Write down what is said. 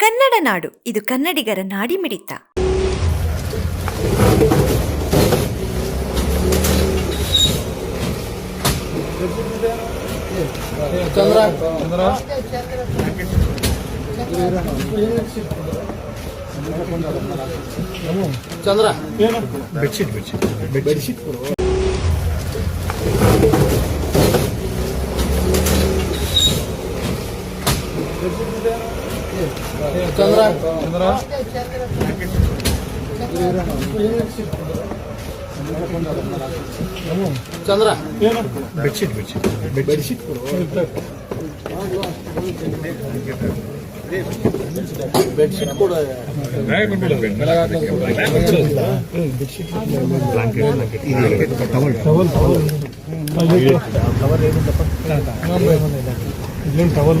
ಕನ್ನಡ ನಾಡು. ಇದು ಕನ್ನಡಿಗರ ನಾಡಿ ಮಿಡಿತ. Chandra. Chandra. Bedsheet bedsheet bedsheet Chandra Chandra Chandra bedsheet bedsheet bedsheet bedsheet ಕೂಡ. ಟವಲ್ ಟವಲ್ ಟವಲ್ ಇಲ್ಲೇನು ಟವಲ್